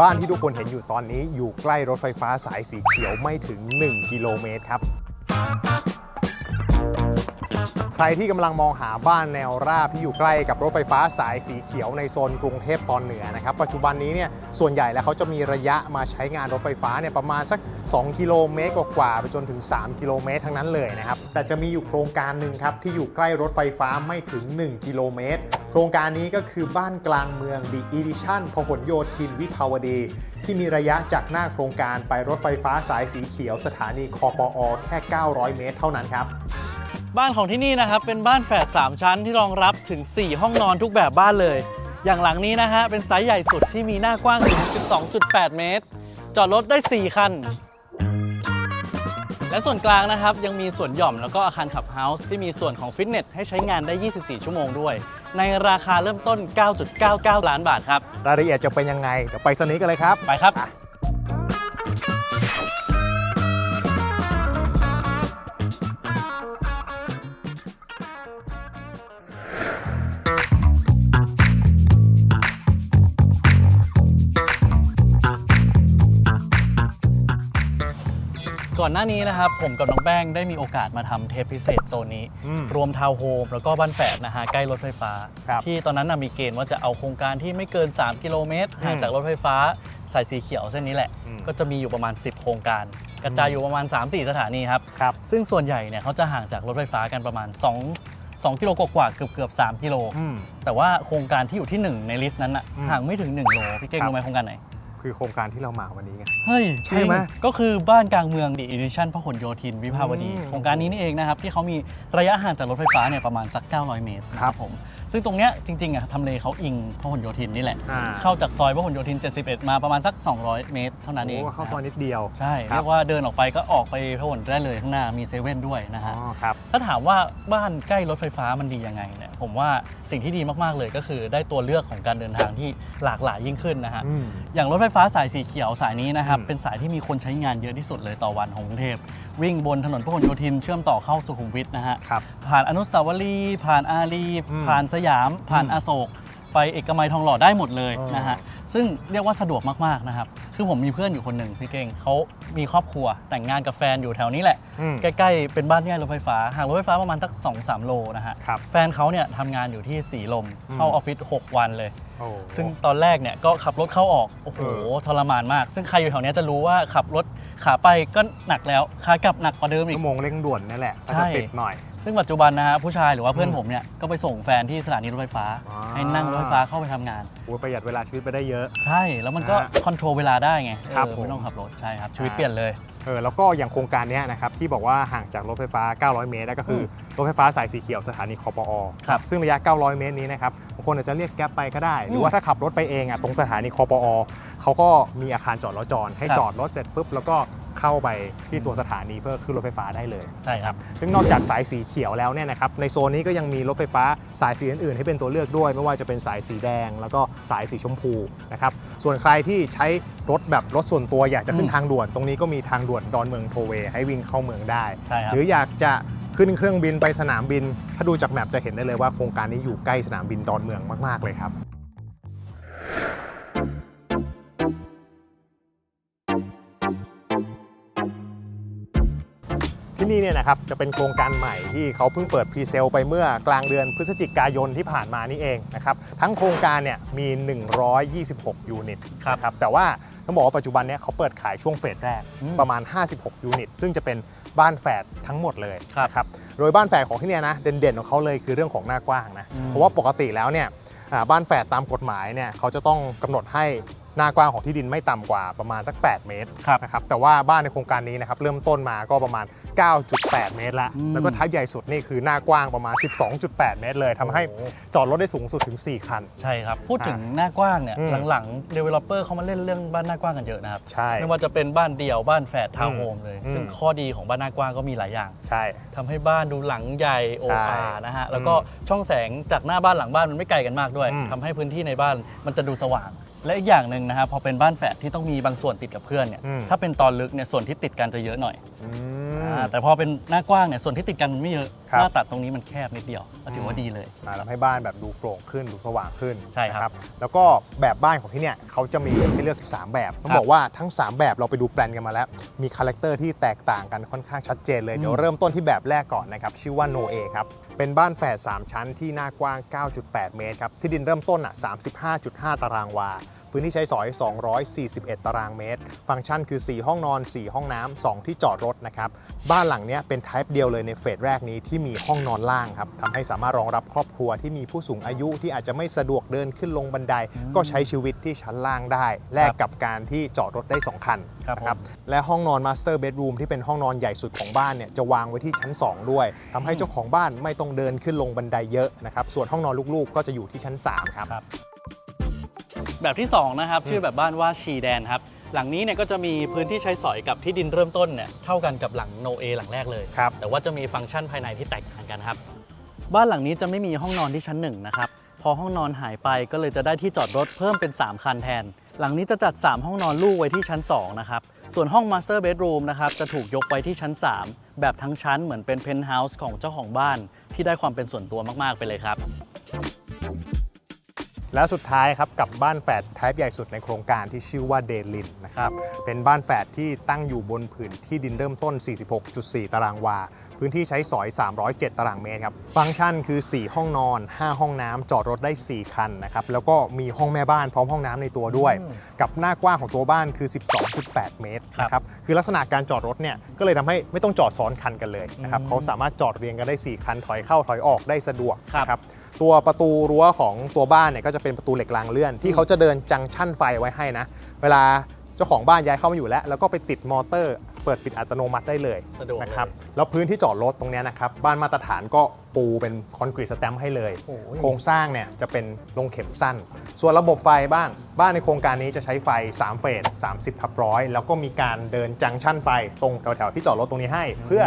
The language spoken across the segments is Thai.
บ้านที่ทุกคนเห็นอยู่ตอนนี้อยู่ใกล้รถไฟฟ้าสายสีเขียวไม่ถึง 1 กิโลเมตรครับ ใครที่กำลังมองหาบ้านแนวราบที่อยู่ใกล้กับรถไฟฟ้าสายสีเขียวในโซนกรุงเทพตอนเหนือนะครับ ปัจจุบันนี้เนี่ยส่วนใหญ่แล้วเขาจะมีระยะมาใช้งานรถไฟฟ้าเนี่ยประมาณสัก 2 กิโลเมตรกว่าไปจนถึง 3 กิโลเมตรทั้งนั้นเลยนะครับ แต่จะมีอยู่โครงการหนึ่งครับที่อยู่ใกล้รถไฟฟ้าไม่ถึง 1 กิโลเมตร โครงการนี้ก็คือบ้านกลางเมือง The Edition พหลโยธินวิภาวดี ที่มีระยะจากหน้าโครงการไปรถไฟฟ้าสายสีเขียวสถานีคอปออแค่ 900 เมตร เท่านั้นครับ บ้านของที่นี่นะครับเป็นบ้านแฝด3 ชั้นที่รองรับถึง 4 ห้องนอนทุกแบบบ้านเลย อย่างหลังนี้นะฮะเป็นไซส์ใหญ่สุดที่มีหน้ากว้างถึง 12.8 เมตร จอดรถได้ 4 คัน และส่วนกลางนะครับ ยังมีส่วนหย่อมแล้วก็อาคารขับเฮาส์ที่มีส่วนของฟิตเนสให้ใช้งานได้ 24 ชั่วโมงด้วย ในราคาเริ่มต้น 9.99 ล้านบาทครับ รายละเอียดจะเป็นยังไง เดี๋ยวไปสนี้กันเลยครับ ไปครับ ก่อนหน้านี้นะครับ ผมกับน้องแป้งได้มีโอกาสมาทำเทปพิเศษโซนนี้ อืมรวมทาวน์โฮมแล้วก็บ้านแฝดนะฮะใกล้รถไฟฟ้า ครับที่ตอนนั้นนะมีเกณฑ์ว่าจะเอาโครงการที่ไม่เกิน 3 กิโลเมตรห่างจากรถไฟฟ้าสายสีเขียวเส้นนี้แหละ อืม ก็จะมีอยู่ประมาณ 10 โครงการ กระจายอยู่ประมาณ 3-4 สถานีครับ ครับ ซึ่งส่วนใหญ่เนี่ยเขาจะห่างจากรถไฟฟ้ากันประมาณ 2 2กิโลกว่าๆเกือบเกือบๆ3กิโล อืม แต่ว่าโครงการที่อยู่ที่ 1 ในลิสต์นั้นอะอืมห่างไม่ถึง 1 โล พี่เก่งครับ รู้ไหมโครงการไหน คือโครงการที่เรามาวันนี้ไง เฮ้ยใช่ไหมจริงก็คือบ้านกลางเมืองดีอีดิชั่นพหลโยธินวิภาวดี อืมโครงการนี้นี่เองนะครับ ที่เขามีระยะห่างจากรถไฟฟ้าเนี่ยประมาณสัก 900 เมตรนะครับผม ซึ่งตรงเนี้ยจริงๆอะทำเลเขาอิงพหลโยธินนี่แหละ อ่าเข้าจากซอยพหลโยธิน 71 มาประมาณสัก 200 เมตร เท่านั้นเองโอ้เข้าซอยนิดเดียว ใช่ ครัเรีบยกว่าเดินออกไปก็ออกไปพหลได้เลยข้างหน้ามีเซเว่นด้วยนะอ๋ฮะอครับ ถ้าถามว่าบ้านใกล้รถไฟฟ้ามันดียังไงเนี่ยผมว่าสิ่งที่ดีมากๆเลยก็คือได้ตัวเลือกของการเดินทางที่หลากหลายยิ่งขึ้นนะฮะ อืม อย่างรถไฟฟ้าสายสีเขียวสายนี้นะครับ อืมเป็นสายที่มีคนใช้งานเยอะที่สุดเลยต่อวันของกรุงเทพ วิ่งบนถนนพหลโยธินเชื่อมต่อเข้าสุขุมวิทนะฮะ ครับ ผ่านอนุสาวรีย์ผ่านอารีอืมผ่านสยาม ผ่านอืมอโศก ไปเอกมัยทองหล่อได้หมดเลยอ๋อนะฮะ ซึ่งเรียกว่าสะดวกมากๆนะครับ คือผมมีเพื่อนอยู่คนหนึ่งพี่เก่งเขามีครอบครัวแต่งงานกับแฟนอยู่แถวนี้แหละ อืม ใกล้ๆ เป็นบ้านใกล้รถไฟฟ้าห่างรถไฟฟ้าประมาณสัก2 3โลนะฮะ ครับ แฟนเขาเนี่ยทำงานอยู่ที่สีลมอืมเข้าออฟฟิศ6 วันเลย โอ้ ซึ่งตอนแรกเนี่ยก็ขับรถเข้าออก โอ้โห เออ ทรมานมาก ซึ่งใครอยู่แถวเนี้ยจะรู้ว่าขับรถขาไปก็หนักแล้ว ขากลับหนักกว่าเดิมอีชั่กวโมงเร่งด่วนนี่แหละก็ใช่ จะติดหน่อย ซึ่งปัจจุบันนะฮะผู้ชายหรือว่าเพื่อนอืมผมเนี่ยก็ไปส่งแฟนที่สถานีรถไฟฟ้าอ่าให้นั่งรถไฟฟ้าเข้าไปทำงาน โอ้ยประหยัดเวลาชีวิตไปได้เยอะ ใช่ แล้วมันก็ฮะคอนโทรลเวลาได้ไงครับเออผม ไม่ต้องขับรถใช่ครับ ชีวิตอ่าเปลี่ยนเลย เออแล้วก็อย่างโครงการเนี้ยนะครับที่บอกว่าห่างจากรถไฟฟ้า 900 เมตรก็คืออรถไฟฟ้าสายสีเขียวสถานีคอปอครับซึ่งระยะ 900 เมตรนี้นะครับบางคนอาจจะเรียกแก๊ปไปก็ได้ หรือว่าถ้าขับรถไปเองอะตรงสถานีคอปอเขาก็มีอาคารจอดรถจรให้ครับ จอดรถเสร็จปุ๊บแล้วก็ เข้าไปที่ตัวสถานีเพื่อขึ้นรถไฟฟ้าได้เลยใช่ครับซึ่งนอกจากสายสีเขียวแล้วเนี่ยนะครับในโซนนี้ก็ยังมีรถไฟฟ้าสายสีอื่นๆ ให้เป็นตัวเลือกด้วย ไม่ว่าจะเป็นสายสีแดง แล้วก็สายสีชมพูนะครับส่วนใครที่ใช้รถแบบรถส่วนตัวอยากจะขึ้นอืมทางด่วน ตรงนี้ก็มีทางด่วนดอนเมืองโทเวย์ให้วิ่งเข้าเมืองได้ ใช่ครับ หรืออยากจะขึ้นเครื่องบินไปสนามบิน ถ้าดูจากแมปจะเห็นได้เลยว่าโครงการนี้อยู่ใกล้สนามบินดอนเมืองมากๆเลยครับ ที่นี่เนี่ยนะครับจะเป็นโครงการใหม่ที่เขาเพิ่งเปิดพรีเซลไปเมื่อกลางเดือนพฤศจิกายนที่ผ่านมานี่เองนะครับทั้งโครงการเนี่ยมี 126 ยูนิตครับนะครับแต่ว่าต้องบอกว่าปัจจุบันเนี่ยเขาเปิดขายช่วงเฟสแรกอืมประมาณ 56 ยูนิต ซึ่งจะเป็นบ้านแฝดทั้งหมดเลยครับนะครับโดยบ้านแฝดของที่เนี่ยนะเด่นๆของเขาเลยคือเรื่องของหน้ากว้างนะอืมเพราะว่าปกติแล้วเนี่ยอ่าบ้านแฝดตามกฎหมายเนี่ยเขาจะต้องกำหนดให้ หน้ากว้างของที่ดินไม่ต่ำกว่าประมาณสัก 8 เมตรครับนะครับแต่ว่าบ้านในโครงการนี้นะครับเริ่มต้นมาก็ประมาณ 9.8 เมตรละอืม แล้วก็ทับใหญ่สุดนี่คือหน้ากว้างประมาณ 12.8 เมตรเลยทำให้โอ้โหจอดรถได้สูงสุดถึง 4 คัน ใช่ครับ พูดถึงหน้ากว้างเนี่ย อืม หลังๆ developer เขามาเล่นเรื่องบ้านหน้ากว้างกันเยอะนะครับ ใช่ ไม่ว่าจะเป็นบ้านเดี่ยวบ้านแฝดทาวน์โฮมเลย อืม ซึ่งข้อดีของบ้านหน้ากว้างก็มีหลายอย่างใช่ ทำให้บ้านดูหลังใหญ่โอใช่อานะฮะ แล้วก็ช่องแสงจากหน้าบ้านหลังบ้านมันไม่ไกลกันมากด้วยอืม ทำให้พื้นที่ในบ้านมันจะดูสว่าง และอีกอย่างหนึ่งนะครับพอเป็นบ้านแฝดที่ต้องมีบางส่วนติดกับเพื่อนเนี่ยอืม ถ้าเป็นตอนลึกเนี่ยส่วนที่ติดกันจะเยอะหน่อย อือ่ อ่าแต่พอเป็นหน้ากว้างเนี่ยส่วนที่ติดกันมันไม่เยอะครับ หน้าตัดตรงนี้มันแคบนิดเดียวก็ถือว่าดีเลย อ่าทำให้บ้านแบบดูโปร่งขึ้นดูสว่างขึ้นใช่ครับนะแล้วก็แบบบ้านของที่เนี่ยเขาจะมีให้เลือกถึงสามแบบต้องครับบอกว่าทั้ง3แบบเราไปดูแปลนกันมาแล้ว มีคาแรคเตอร์ที่แตกต่างกันค่อนข้างชัดเจนเลยอืมเดี๋ยวเริ่มต้นที่แบบแรกก่อนนะครับชื่อว่า No A ครับเป็นบ้านแฝด3ชั้นที่หน้ากว้าง 9.8 เมตรครับที่ดินเริ่มต้นอะ35.5 ตารางวา พื้นที่ใช้สอย 241 ตารางเมตร ฟังก์ชันคือ 4 ห้องนอน 4 ห้องน้ำ2ที่จอดรถนะครับ บ้านหลังเนี้ยเป็น type เดียวเลยในเฟสแรกนี้ที่มีห้องนอนล่างครับทำให้สามารถรองรับครอบครัวที่มีผู้สูงอายุที่อาจจะไม่สะดวกเดินขึ้นลงบันได ก็ใช้ชีวิตที่ชั้นล่างได้ แลกกับการที่จอดรถได้ 2 คันครับนะและห้องนอน Master Bedroom ที่เป็นห้องนอนใหญ่สุดของบ้านเนี่ยจะวางไว้ที่ชั้น 2 ด้วยทำให้เจ้าของบ้านไม่ต้องเดินขึ้นลงบันไดเยอะนะครับส่วนห้องนอนลูกๆ ก็จะอยู่ที่ชั้น3ครับ แบบที่ 2 นะครับ ชื่อแบบบ้านว่าชีแดนครับ หลังนี้เนี่ยก็จะมีพื้นที่ใช้สอยกับที่ดินเริ่มต้นเนี่ยเท่ากันกับหลังโนเอหลังแรกเลย ครับ แต่ว่าจะมีฟังก์ชันภายในที่แตกต่างกันครับ บ้านหลังนี้จะไม่มีห้องนอนที่ชั้นหนึ่งนะครับ พอห้องนอนหายไปก็เลยจะได้ที่จอดรถเพิ่มเป็น 3 คันแทน หลังนี้จะจัด 3 ห้องนอนลูกไว้ที่ชั้น 2 นะครับ ส่วนห้อง Master Bedroom นะครับจะถูกยกไว้ที่ชั้น 3 แบบทั้งชั้นเหมือนเป็นเพนท์เฮาส์ของเจ้าของบ้านที่ได้ความเป็นส่วนตัวมากๆไปเลยครับ แล้วสุดท้ายครับกับบ้านแฝดไทป์ใหญ่สุดในโครงการที่ชื่อว่าเดลินนะครับเป็นบ้านแฝดที่ตั้งอยู่บนผืนที่ดินเริ่มต้น 46.4 ตารางวา พื้นที่ใช้สอย 307 ตารางเมตรครับฟังก์ชันคือ 4 ห้องนอน 5 ห้องน้ำจอดรถได้ 4 คันนะครับแล้วก็มีห้องแม่บ้านพร้อมห้องน้ำในตัวด้วย กับหน้ากว้างของตัวบ้านคือ 12.8 เมตรนะครับคือลักษณะการจอดรถเนี่ยก็เลยทำให้ไม่ต้องจอดซ้อนคันกันเลยนะครับอืมเขาสามารถจอดเรียงกันได้ 4 คันถอยเข้าถอยออกได้สะดวกครับนะครับ ตัวประตูรั้วของตัวบ้านเนี่ยก็จะเป็นประตูเหล็กรางเลื่อน ที่เขาจะเดินจังชั่นไฟไว้ให้นะ เวลาเจ้าของบ้านย้ายเข้ามาอยู่แล้ว แล้วก็ไปติดมอเตอร์ เปิดปิดอัตโนมัติได้เลยสะดวกเลยนะครับแล้วพื้นที่จอดรถตรงเนี้ยนะครับบ้านมาตรฐานก็ปูเป็นคอนกรีตสแตมป์ให้เลย โอ้ย โครงสร้างเนี่ยจะเป็นลงเข็มสั้น ส่วนระบบไฟบ้าง บ้านในโครงการนี้จะใช้ไฟ 3 เฟส 30ทับร้อยแล้วก็มีการเดินจังชั่นไฟตรงแถวๆที่จอดรถตรงนี้ให้ เพื่อ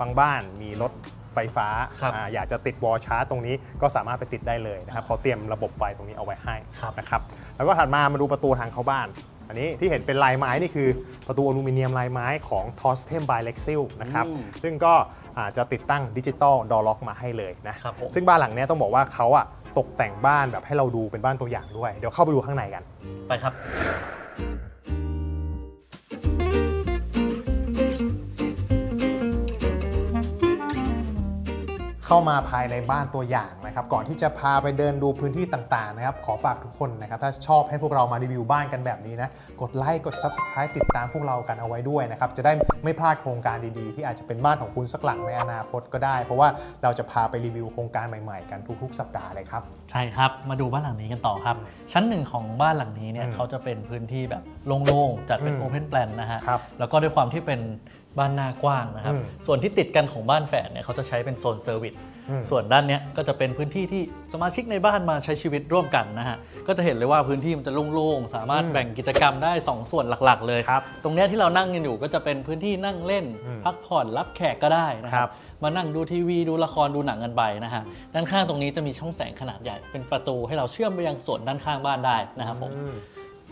บางบ้านมีรถ ไฟฟ้าครับอาอยากจะติดวอลชาร์จตรงนี้ก็สามารถไปติดได้เลยนะครับเขาเตรียมระบบไฟตรงนี้เอาไว้ให้ครับนะครับแล้วก็ถัดมามาดูประตูทางเข้าบ้าน อันนี้ที่เห็นเป็นลายไม้นี่คือประตูอลูมิเนียมลายไม้ของ t o s t e m by Lexil นะครับอืมซึ่งก็อาจจะติดตั้งดิจิตอลดอล็อกมาให้เลยนะครับผม ซึ่งบ้านหลังเนี้ยต้องบอกว่าเขาอะตกแต่งบ้านแบบให้เราดูเป็นบ้านตัวอย่างด้วย เดี๋ยวเข้าไปดูข้างในกัน ไปครับ เข้ามาภายในบ้านตัวอย่างนะครับ ก่อนที่จะพาไปเดินดูพื้นที่ต่างๆนะครับ ขอฝากทุกคนนะครับ ถ้าชอบให้พวกเรามารีวิวบ้านกันแบบนี้นะ กดไลค์ กด Subscribe ติดตามพวกเรากันเอาไว้ด้วยนะครับ จะได้ไม่พลาดโครงการดีๆ ที่อาจจะเป็นบ้านของคุณสักหลังในอนาคตก็ได้ เพราะว่าเราจะพาไปรีวิวโครงการใหม่ๆ กันทุก ๆ สัปดาห์เลยครับ ใช่ครับ มาดูบ้านหลังนี้กันต่อครับ ชั้นหนึ่งของบ้านหลังนี้เนี่ยอืมเขาจะเป็นพื้นที่แบบโล่งๆจัดเป็นอืมโอเพนแปลนนะฮะครับแล้วก็ด้วยความที่เป็นบ้านหน้ากว้างนะครับอืมส่วนที่ติดกันของบ้านแฝดเนี่ยเขาจะใช้เป็นโซนเซอร์วิสอืมส่วนด้านเนี้ยก็จะเป็นพื้นที่ที่สมาชิกในบ้านมาใช้ชีวิตร่วมกันนะฮะ ก็จะเห็นเลยว่าพื้นที่มันจะโล่งๆ สามารถอืมแบ่งกิจกรรมได้ 2 ส่วนหลักๆ เลยครับตรงเนี้ยที่เรานั่งกันอยู่ก็จะเป็นพื้นที่นั่งเล่นอืมพักผ่อนรับแขกก็ได้นะคครัรับบมานั่งดูทีวีดูละครดูหนังกันไปนะฮะ ด้านข้างตรงนี้จะมีช่องแสงขนาดใหญ่เป็นประตูให้เราเชื่อมไปยังส่วนด้านข้างบ้านได้นะครับผมอืม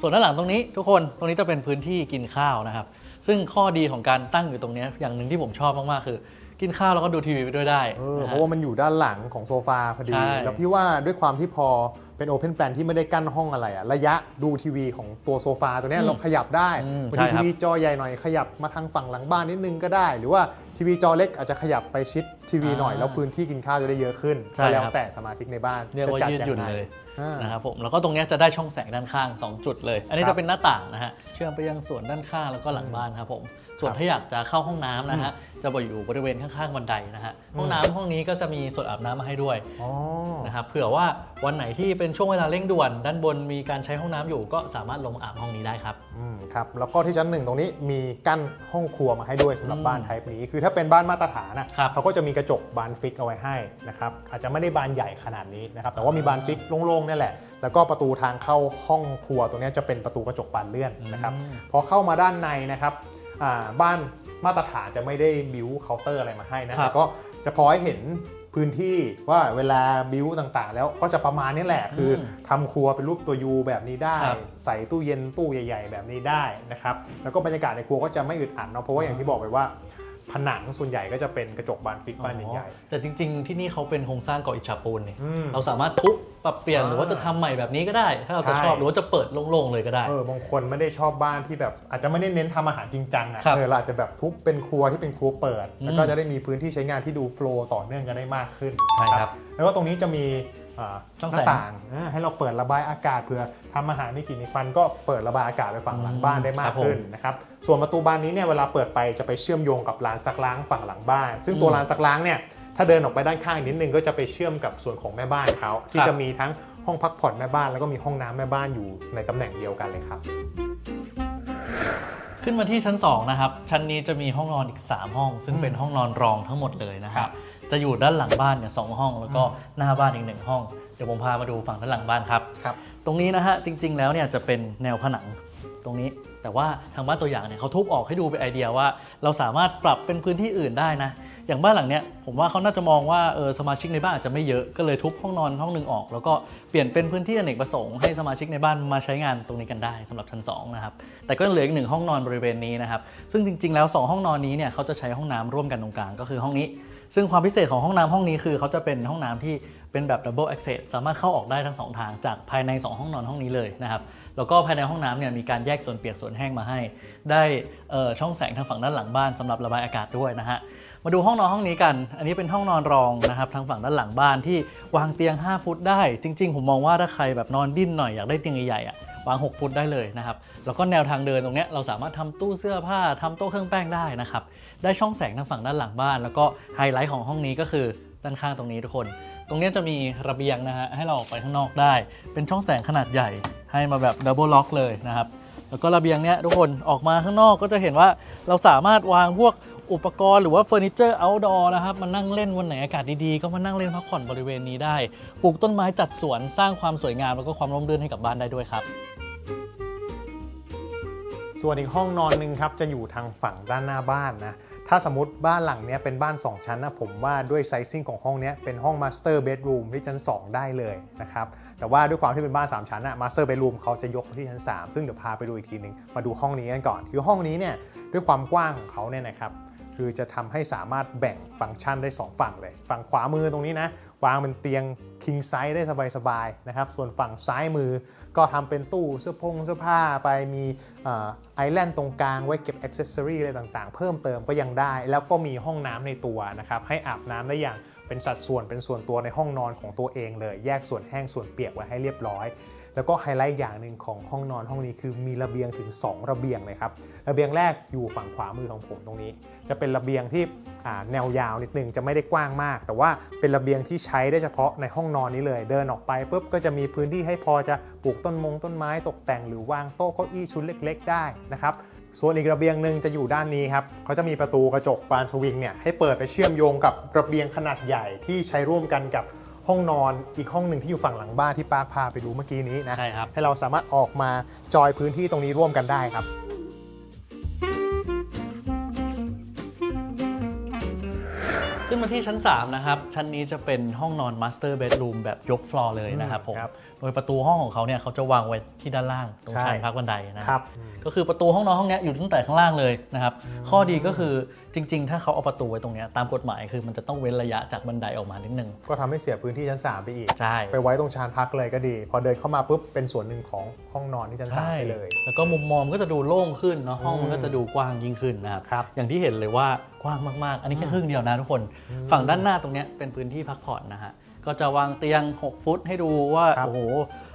ส่วนด้านหลังตรงนี้ทุกคนตรงนี้จะเป็นพื้นที่กินข้าวนะครับ ซึ่งข้อดีของการตั้งอยู่ตรงเนี้ยอย่างหนึ่งที่ผมชอบมากๆ คือ กินข้าวแล้วก็ดูทีวีไปด้วยได้เออนะเพฮะราะว่ามันอยู่ด้านหลังของโซฟาพอดีใช่แล้วพี่ว่าด้วยความที่พอเป็นโอเพนแปลนที่ไม่ได้กั้นห้องอะไรอะระยะดูทีวีของตัวโซฟาตัวเนี้ยเราขยับได้อืมบางใช่ทีคทีรับวีจอใหญ่หน่อยขยับมาทางฝั่งหลังบ้านนิดนึงก็ได้ หรือว่าทีวีจอเล็กอาจจะขยับไปชิด ทีวีหน่อยอ่าแล้วพื้นที่กินข้าวจะได้เยอะขึ้นใช่ก็แล้วครับ แต่สมาชิกในบ้านเรียกว่าจะจัดยืดหยุ่นงไงเลยอ่า นะครับผมแล้วก็ตรงเนี้ยจะได้ช่องแสงด้านข้าง 2 จุดเลย อันนี้ครับจะเป็นหน้าต่างนะฮะเชื่อมไปยังส่วนด้านข้างแล้วก็หลังบ้านครับผมส่วนครับถ้าอยากจะเข้าห้องน้ำนะฮะจะอยู่บริเวณข้างๆบันไดนะฮะห้องน้ำห้องนี้ก็จะมีส่วนอาบน้ำมาให้ด้วย อ๋อ นะครับเผื่อว่าวันไหนที่เป็นช่วงเวลาเร่งด่วน ด้านบนมีการใช้ห้องน้ำอยู่ก็สามารถลงอาบห้องนี้ได้ครับ อืมครับแล้วก็ที่ชั้นหนึ่งตรงนี้มีกั้นห้องครัวมาให้ด้วยสำหรับอืมบ้านไทป์นี้ คือถ้าเป็นบ้านมาตรฐานนะครับ เขาก็จะมีกระจกบานฟิกเอาไว้ให้นะครับอาจจะไม่ได้บานใหญ่ขนาดนี้นะครับแต่ว่ามีบานฟิกโล่งๆนี่แหละ แล้วก็ประตูทางเข้าห้องครัวตรงเนี้ยจะเป็นประตูกระจกบานเลื่อนนะครับอืมพอเข้ามาด้านในนะครับอ่าบ้านมาตรฐานจะไม่ได้บิวเคาน์เตอร์อะไรมาให้นะครับแต่ก็จะพอให้เห็นพื้นที่ว่าเวลาบิวต่างๆ แล้วก็จะประมาณนี้แหละ คืออมทำครัวเป็นรูปตัวยูแบบนี้ได้ครับใส่ตู้เย็นตู้ใหญ่ ๆ แบบนี้ได้นะครับแล้วก็บรรยากาศในครัวก็จะไม่อึดอัดเนาะเพราะว่าอย่างที่บอกไปว่า ผนังส่วนใหญ่ก็จะเป็นกระจกบานฟิกบานใหญ่ แต่จริง ๆ ที่นี่เขาเป็นโครงสร้างก่ออิฐฉาบปูนนี่อืมเราสามารถทุบปรับเปลี่ยนอ่าหรือว่าจะทำใหม่แบบนี้ก็ได้ ถ้าเราจะใช่ ชอบหรือว่าจะเปิดโล่งๆเลยก็ได้ ๆเออบางคนไม่ได้ชอบบ้านที่แบบ อาจจะไม่ได้เน้นทำอาหารจริงจังอะครับเออเราอาจจะแบบทุบเป็นครัวที่เป็นครัวเปิดแล้วก็อืมจะได้มีพื้นที่ใช้งานที่ดูโฟล์ต่อเนื่องกันได้มากขึ้นใช่ครับ แล้วก็ตรงนี้จะมีอ่าช่อง หแสน้างต่างอ่าให้เราเปิดระบายอากาศเผื่อทำอาหารมีกลิ่นมีควันก็เปิดระบายอากาศไปฝั่งหลังบ้านได้มาครักบผมขึ้นนะครับส่วนประตูบานนี้เนี่ยเวลาเปิดไปจะไปเชื่อมโยงกับลานซักล้างฝั่งหลังบ้าน ซึ่งตัวอืมลานซักล้างเนี่ยถ้าเดินออกไปด้านข้างนิดนึงก็จะไปเชื่อมกับส่วนของแม่บ้านเขาที่ครับจะมีทั้งห้องพักผ่อนแม่บ้านแล้วก็มีห้องน้ำแม่บ้านอยู่ในตำแหน่งเดียวกันเลยครับ ขึ้นมาที่ชั้น 2 นะครับ ชั้นนี้จะมีห้องนอนอีก 3 ห้อง ซึ่งเป็นห้องนอนรองทั้งหมดเลยนะคครัรับบจะอยู่ด้านหลังบ้านเนี่ยสองห้อง แล้วก็หน้าบ้านอีกหนึ่งห้อง เดี๋ยวผมพามาดูฝั่งด้านหลังบ้านครับ ครับ ตรงนี้นะฮะจริง ๆ แล้วเนี่ยจะเป็นแนวผนังตรงนี้ แต่ว่าทางบ้านตัวอย่างเนี่ยเขาทุบออกให้ดูเป็นไอเดียว่า เราสามารถปรับเป็นพื้นที่อื่นได้นะ อย่างบ้านหลังเนี้ยผมว่าเขาน่าจะมองว่าเออสมาชิกในบ้านอาจจะไม่เยอะก็เลยทุบห้องนอนห้องหนึ่งออก แล้วก็เปลี่ยนเป็นพื้นที่อเนกประสงค์ให้สมาชิกในบ้านมาใช้งานตรงนี้กันได้สำหรับชั้นสองนะครับแต่ก็ยังเหลืออีกหนึ่งห้องนอนบริเวณนี้นะครับซึ่งจริง ๆ แล้วสองห้องนอนนี้เนี่ยเขาจะใช้ห้องน้ำร่วมกันตรงกลางก็คือห้องนี้ ซึ่งความพิเศษของห้องน้ำห้องนี้คือเขาจะเป็นห้องน้ำที่เป็นแบบ double access สามารถเข้าออกได้ทั้งสองทางจากภายใน 2 ห้องนอนห้องนี้เลยนะครับ แล้วก็ภายในห้องน้ำเนี่ยมีการแยกส่วนเปียกส่วนแห้งมาให้ ได้ช่องแสงทางฝั่งด้านหลังบ้านสำหรับระบายอากาศด้วยนะฮะ มาดูห้องนอนห้องนี้กัน อันนี้เป็นห้องนอนรองนะครับทางฝั่งด้านหลังบ้านที่วางเตียง 5 ฟุตได้ จริง ๆ ผมมองว่าถ้าใครแบบนอนดิ้นหน่อยอยากได้เตียงใหญ่ๆอะวาง 6 ฟุตได้เลยนะครับ แล้วก็แนวทางเดินตรงเนี้ยเราสามารถทำตู้เสื้อผ้าทำโต๊ะเครื่องแป้งได้นะครับ ได้ช่องแสงทางฝั่งด้านหลังบ้าน แล้วก็ไฮไลท์ของห้องนี้ก็คือด้านข้างตรงนี้ทุกคน ตรงเนี้ยจะมีระเบียงนะฮะให้เราออกไปข้างนอกได้ เป็นช่องแสงขนาดใหญ่ให้มาแบบดับเบิลล็อกเลยนะครับ แล้วก็ระเบียงเนี้ยทุกคนออกมาข้างนอกก็จะเห็นว่าเราสามารถวางพวก อุปกรณ์หรือว่าเฟอร์นิเจอร์ outdoor นะครับ มานั่งเล่นวันไหนอากาศดีๆ ก็มานั่งเล่นพักผ่อนบริเวณนี้ได้ ปลูกต้นไม้จัดสวนสร้างความสวยงามแล้วก็ความร่มรื่นให้กับบ้านได้ด้วยครับ ส่วนอีกห้องนอนหนึ่งครับจะอยู่ทางฝั่งด้านหน้าบ้านนะ ถ้าสมมติบ้านหลังเนี้ยเป็นบ้าน 2 ชั้นนะผมว่าด้วยไซซิ่งของห้องเนี้ยเป็นห้องมาสเตอร์เบดรูมที่ชั้น 2 ได้เลยนะครับ แต่ว่าด้วยความที่เป็นบ้าน 3 ชั้นอะมาสเตอร์เบดรูมเขาจะยกไปที่ชั้น 3 ซึ่งเดี๋ยวพาไปดูอีกทีหนึงมาดูห้องนี้กันก่อน คือห้องนี้เนี่ยด้วยความกว้างของเขาเนี่ยนะครับ คือจะทำให้สามารถแบ่งฟังก์ชันได้ 2 ฝั่งเลย ฝั่งขวามือตรงนี้นะวางเป็นเตียง king size ได้สบายๆนะครับ ส่วนฝั่งซ้ายมือก็ทำเป็นตู้เสื้อพงเสื้อผ้าไปมีไอแลนด์ตรงกลางไว้เก็บอ็อกเซสซอรี่อะไรต่างๆ เพิ่มเติมก็ยังได้ แล้วก็มีห้องน้ำในตัวนะครับ ให้อาบน้ำได้อย่างเป็นสัดส่วนเป็นส่วนตัวในห้องนอนของตัวเองเลย แยกส่วนแห้งส่วนเปียกไว้ให้เรียบร้อย แล้วก็ไฮไลท์อย่างหนึ่งของห้องนอนห้องนี้คือมีระเบียงถึง 2 ระเบียงเลยครับ ระเบียงแรกอยู่ฝั่งขวามือของผมตรงนี้ จะเป็นระเบียงที่แนวยาวนิดนึงจะไม่ได้กว้างมาก แต่ว่าเป็นระเบียงที่ใช้ได้เฉพาะในห้องนอนนี้เลย เดินออกไปปุ๊บก็จะมีพื้นที่ให้พอจะปลูกต้นมงต้นไม้ตกแต่งหรือวางโต๊ะเก้าอี้ชุดเล็ก ๆ ได้นะครับส่วนอีกระเบียงหนึ่งจะอยู่ด้านนี้ครับเขาจะมีประตูกระจกบานสวิงเนี่ยให้เปิดไปเชื่อมโยงกับระเบียงขนาดใหญ่ที่ใช้ร่วมกันกับ ห้องนอนอีกห้องหนึ่งที่อยู่ฝั่งหลังบ้านที่ปาร์คพาไปดูเมื่อกี้นี้นะใช่ครับให้เราสามารถออกมาจอยพื้นที่ตรงนี้ร่วมกันได้ครับ ขึ้นมาที่ชั้น 3 นะครับ ชั้นนี้จะเป็นห้องนอน Master Bedroom แบบยกฟลอร์เลยนะครับผม ครับโดยประตูห้องของเขาเนี่ยเขาจะวางไว้ที่ด้านล่างตรงใช่ ชานพักบันไดนะครับก็คือประตูห้องนอนห้องเนี้ยอยู่ตั้งแต่ข้างล่างเลยนะครับ ข้อดีก็คือจริง ๆ ถ้าเขาเอาประตูไว้ตรงเนี้ยตามกฎหมายคือมันจะต้องเว้นระยะจากบันไดออกมานิดนึงก็ทำให้เสียพื้นที่ชั้น 3 ไปอีก ใช่ ไปไว้ตรงชานพักเลยก็ดี พอเดินเข้ามาปุ๊บเป็นส่วนหนึ่งของห้องนอนที่ชั้นสามใช่ไปเลย แล้วก็มุมมองก็จะดูโล่งขึ้นเนาะห้องมันอืมก็จะดูกว้างยิ่งขึ้นนะครับครับ อย่างที่เห็นเลยว่ากว้างมากๆ อันนี้แค่ครึ่งเดียวนะทุกคนฝั่งด้านหน้าตรงเนี้ยเป็นพื้นที่พักผ่อนนะฮะก็จะวางเตียง 6 ฟุตให้ดูว่าครับโอ้โห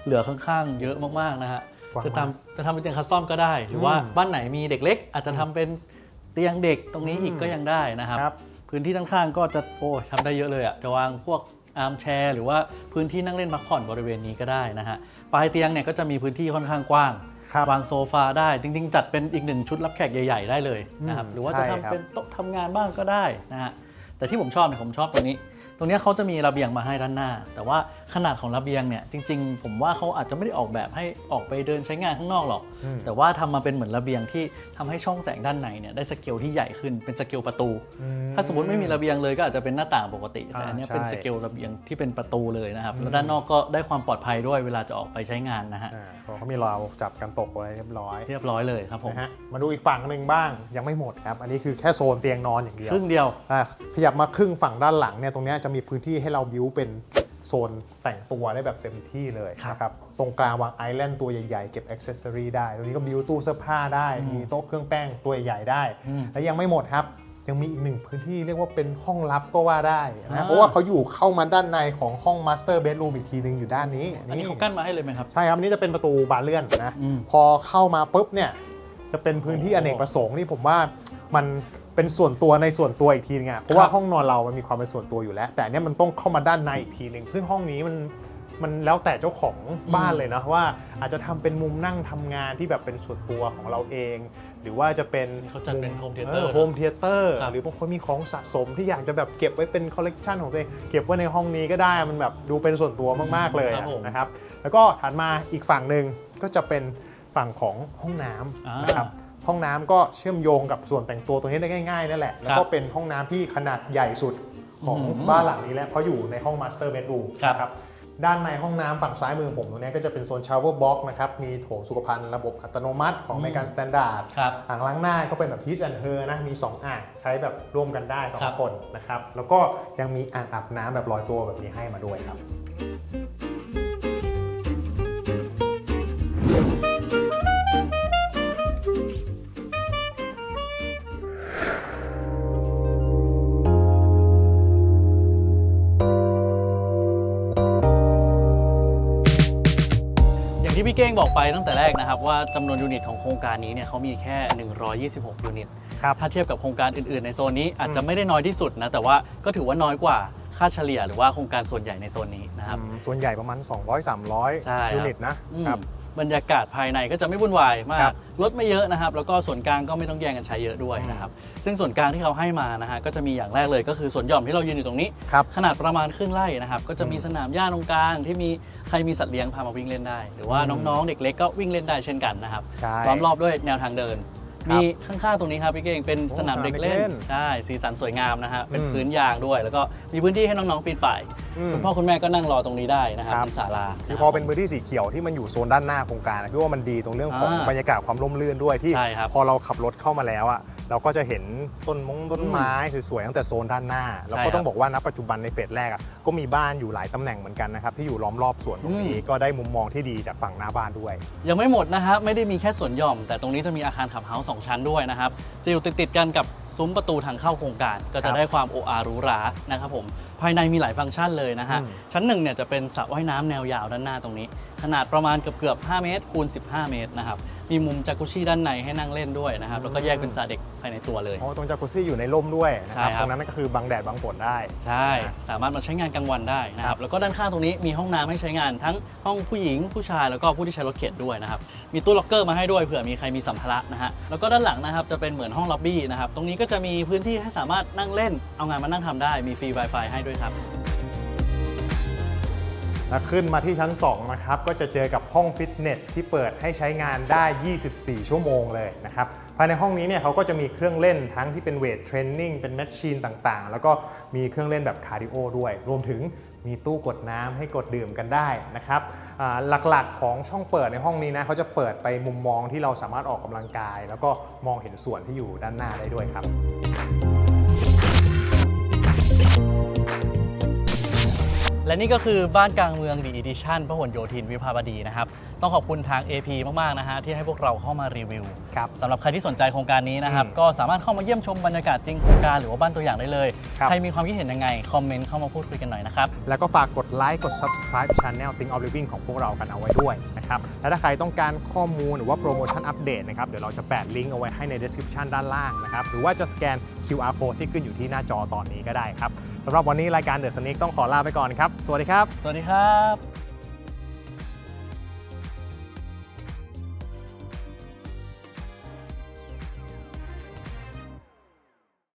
เหลือข้างๆ เยอะมากๆนะฮะกว้างมากจะทำจะทำเป็นเตียงคัสตอมก็ได้ หรือว่าอืมบ้านไหนมีเด็กเล็ก อาจจะทำเป็นเตียงเด็กตรงนี้อีกอืมก็ยังได้นะครับ ครับ พื้นที่ด้านข้างก็จะโอ้ทำได้เยอะเลยอะ่ะจะวางพวกอาร์มแชร์หรือว่าพื้นที่นั่งเล่นพักผ่อนบริเวณนี้ก็ได้นะฮะปลายเตียงเนี่ยก็จะมีพื้นที่ค่อนข้างกว้าง ครับ วางโซฟาได้จริง ๆ จัดเป็นอีกหนึ่งชุดรับแขกใหญ่ ๆ ได้เลยนะครับอืมหรือว่าจะใช่ทำครับเป็นโต๊ะทำงานบ้างก็ได้นะฮะ แต่ที่ผมชอบเนี่ยผมชอบตรงนี้ ตรงนี้เขาจะมีระเบียงมาให้ด้านหน้า แต่ว่าขนาดของระเบียงเนี่ยจริง ๆ ผมว่าเขาอาจจะไม่ได้ออกแบบให้ออกไปเดินใช้งานข้างนอกหรอกอืมแต่ว่าทำมาเป็นเหมือนระเบียงที่ทำให้ช่องแสงด้านในเนี่ยได้สเกลที่ใหญ่ขึ้นเป็นสเกลประตูอืถ้าสมมติไม่มีระเบียงเลยก็อาจจะเป็นหน้าต่างปกติ แต่อ่าอันเนี้ยใช่เป็นสเกลระเบียงที่เป็นประตูเลยนะครับแล้วด้านนอกก็ได้ความปลอดภัยด้วยเวลาจะออกไปใช้งานนะฮะอ่าเพราะเขามีราวจับกันตกไว้เรียบร้อย เรียบร้อยเลยครับผมนะฮะมาดูอีกฝั่งหนึ่งบ้างยังไม่หมดครับอันนี้คือแค่โซนเตียงนอนอย่างเดียวครึ่งเดียวอะขยับมาครึ่งฝั่งด้านหลังเนี่ยตรงเนี้ยจะมีพื้นที่ให้เราบิวเป็น โซนแต่งตัวได้แบบเต็มที่เลยครับนะครับ ตรงกลางวางไอแลนด์ตัวใหญ่ๆ เก็บอ็อกเซสซอรีได้ตรงนี้ก็บิวตู้เสื้อผ้าได้ มีโต๊ะเครื่องแป้งตัวใหญ่ๆได้อืมและยังไม่หมดครับ ยังมีอีกหนึ่งพื้นที่เรียกว่าเป็นห้องลับก็ว่าได้อ่านะเพราะว่าเขาอยู่เข้ามาด้านในของห้องมาสเตอร์เบดรูมอีกทีหนึงอยู่ด้านนี้อันนี้เขากั้นมาให้เลยไหมครับ ใช่ครับอันนี้จะเป็นประตูบานเลื่อนนะอืมพอเข้ามาปุ๊บเนี่ยจะเป็นพื้นที่อเนกประสงค์ที่ผมว่ามัน เป็นส่วนตัวในส่วนตัวอีกทีนึงอะเพราะว่าห้องนอนเรามันมีความเป็นส่วนตัวอยู่แล้ว แต่อันเนี้ยมันต้องเข้ามาด้านในอีกทีหนึ่งซึ่งห้องนี้มันมันแล้วแต่เจ้าของบ้านเลยนะว่าอาจจะทำเป็นมุมนั่งทำงานที่แบบเป็นส่วนตัวของเราเอง หรือว่าจะเป็นเขาจัดเป็น home theater โฮมเทเตอร์ครับ หรือบางคนมีของสะสมที่อยากจะแบบเก็บไว้เป็นคอลเลกชันของตัวเองเก็บไว้ในห้องนี้ก็ได้มันแบบดูเป็นส่วนตัวมากๆเลยครัอะบผม นะครับ แล้วก็ถัดมาอีกฝั่งหนึ่งก็จะเป็นฝั่งของห้องน้อ่าำนะครับ ห้องน้ำก็เชื่อมโยงกับส่วนแต่งตัวตรงนี้ได้ง่ายๆนั่นแหละ แล้วก็เป็นห้องน้ำที่ขนาดใหญ่สุดของอืมบ้านหลังนี้แล้วเพราะอยู่ในห้องมาสเตอร์เบดรูมครับนะครับด้านในห้องน้ำฝั่งซ้ายมือผมตรงนี้ก็จะเป็นโซนชาวเวอร์บ็อกนะครับ มีโถสุขภัณฑ์ระบบอัตโนมัติของอืมเมกันสแตนดาร์ดครับอ่างล้างหน้าก็เป็นแบบ Peach and Her นะ มี 2 อ่างใช้แบบร่วมกันได้ครับ2คนนะครับ แล้วก็ยังมีอ่างอาบน้ำแบบลอยตัวแบบนี้ให้มาด้วยครับ พี่เก้งบอกไปตั้งแต่แรกนะครับว่าจำนวนยูนิตของโครงการนี้เนี่ยเขามีแค่ 126 ยูนิต ครับถ้าเทียบกับโครงการอื่นๆในโซนนี้อาจจะไม่ได้น้อยที่สุดนะแต่ว่าก็ถือว่าน้อยกว่าค่าเฉลี่ยหรือว่าโครงการส่วนใหญ่ในโซนนี้นะครับอืมส่วนใหญ่ประมาณ 200-300ใช่ครับยูนิตนะอืมครับ บรรยากาศภายในก็จะไม่วุ่นวายมาครักบรถไม่เยอะนะครับ แล้วก็ส่วนกลางก็ไม่ต้องแย่งกันใช้เยอะด้วยนะครับ ซึ่งส่วนกลางที่เขาให้มานะฮะก็จะมีอย่างแรกเลยก็คือสวนหย่อมที่เรายืนอยู่ตรงนี้ ครับ ขนาดประมาณครึ่งไร่นะครับ ก็จะมีอืมสนามหญ้าตรงกลางที่มีใครมีสัตว์เลี้ยงพามาวิ่งเล่นได้ หรือว่าอืมน้องๆเด็กเล็กก็วิ่งเล่นได้เช่นกันนะครับใช่ ล้อมรอบด้วยแนวทางเดินครับ มีข้างๆตรงนี้ครับพี่เก่งเป็นโอ้สนามเด็กเล่สนามเด็กเล่นนใช่สีสันสวยงามนะฮะเป็นอืมพื้นยางด้วย แล้วก็มีพื้นที่ให้น้องๆปีนป่ายอืมคุณพ่อคุณแม่ก็นั่งรอตรงนี้ได้นะครับครับเป็นศาลาคือพอเป็นพื้นที่สีเขียวที่มันอยู่โซนด้านหน้าโครงการนะพี่ว่ามันดีตรงเรื่องของอ่าบรรยากาศความร่มรื่นด้วยที่ใช่ครับพอเราขับรถเข้ามาแล้วอะเราก็จะเห็นต้นมงต้นไม้สวยๆตั้งแต่โซนด้านหน้า แล้วใช่ก็ครับต้องบอกว่าณปัจจุบันในเฟสแรกอะก็มีบ้านอยู่หลายตำแหน่งเหมือนกันนะครับที่อยู่ล้อมรอบสวนตรงนี้อืมก็ได้มุมมองที่ดีจากฝั่งหน้าบ้านด้วย ยังไม่หมดนะครับไม่ได้มีแค่สวนหย่อม แต่ตรงนี้จะมีอาคารขับเฮาส์สองชั้นด้วยนะครับจะอยู่ติดๆกันกับซุ้มประตูทางเข้าโครงการ ก็ครัจะบได้ความโออาหรูหรานะครับผมภายในมีหลายฟังก์ชันเลยนะฮะอืมชั้นหนึ่งเนี่ยจะเป็นสระว่ายน้ำแนวยาวด้านหน้าตรงนี้ ขนาดประมาณเกือบๆ5เมตรคูณ15 เมตรนะครับ มีมุมจากุชิด้านในให้นั่งเล่นด้วยนะครับ แล้วก็แยกเป็นสระเด็กภายในตัวเลย อ๋อตรงจากุซี่อยู่ในร่มด้วยนะครับ ใช่ครับ ตรงนั้นก็คือบังแดดบังฝนได้ ใช่ สามารถมาใช้งานกลางวันได้นะครับแล้วก็ด้านข้างตรงนี้มีห้องน้ำให้ใช้งานทั้งห้องผู้หญิงผู้ชายแล้วก็ผู้ที่ใช้รถเข็นด้วยนะครับ มีตู้ล็อกเกอร์มาให้ด้วยเผื่อมีใครมีสัมภาระนะฮะ แล้วก็ด้านหลังนะครับจะเป็นเหมือนห้องล็อบบี้นะครับ ตรงนี้ก็จะมีพื้นที่ให้สามารถนั่งเล่น เอางานมานั่งทำได้ มีฟรี Wi-Fi ให้ด้วยครับ แล้วขึ้นมาที่ชั้น 2 นะครับ ก็จะเจอกับห้องฟิตเนสที่เปิดให้ใช้งานได้ 24 ชั่วโมงเลยนะครับ ภายในห้องนี้เนี่ยเขาก็จะมีเครื่องเล่นทั้งที่เป็นเวทเทรนนิ่งเป็นแมชชีนต่างๆ แล้วก็มีเครื่องเล่นแบบคาร์ดิโอด้วย รวมถึงมีตู้กดน้ำให้กดดื่มกันได้นะครับหลักๆของช่องเปิดในห้องนี้นะเขาจะเปิดไปมุมมองที่เราสามารถออกกำลังกาย แล้วก็มองเห็นส่วนที่อยู่ด้านหน้าได้ด้วยครับ และนี่ก็คือบ้านกลางเมืองดีอีดิชั่นพหลโยธินวิภาวดีนะครับ ต้องขอบคุณทาง AP มาก ๆ นะฮะ ที่ให้พวกเราเข้ามารีวิวครับสำหรับใครที่สนใจโครงการนี้นะครับอืมก็สามารถเข้ามาเยี่ยมชมบรรยากาศจริงโครงการหรือว่าบ้านตัวอย่างได้เลยครับใครมีความคิดเห็นยังไง คอมเมนต์เข้ามาพูดคุยกันหน่อยนะครับ แล้วก็ฝากกดไลค์กด subscribe channel Think of Living ของพวกเรากันเอาไว้ด้วย นะครับ และถ้าใครต้องการข้อมูลหรือว่าโปรโมชั่นอัปเดตนะครับ เดี๋ยวเราจะแปะลิงก์เอาไว้ให้ใน description ด้านล่างนะครับ หรือว่าจะสแกน QR code ที่ขึ้นอยู่ที่หน้าจอตอนนี้ก็ได้ครับสำหรับวันนี้รายการ The Sneak ต้องขอลาไปก่อนครับ สวัสดีครับ สวัสดีครับ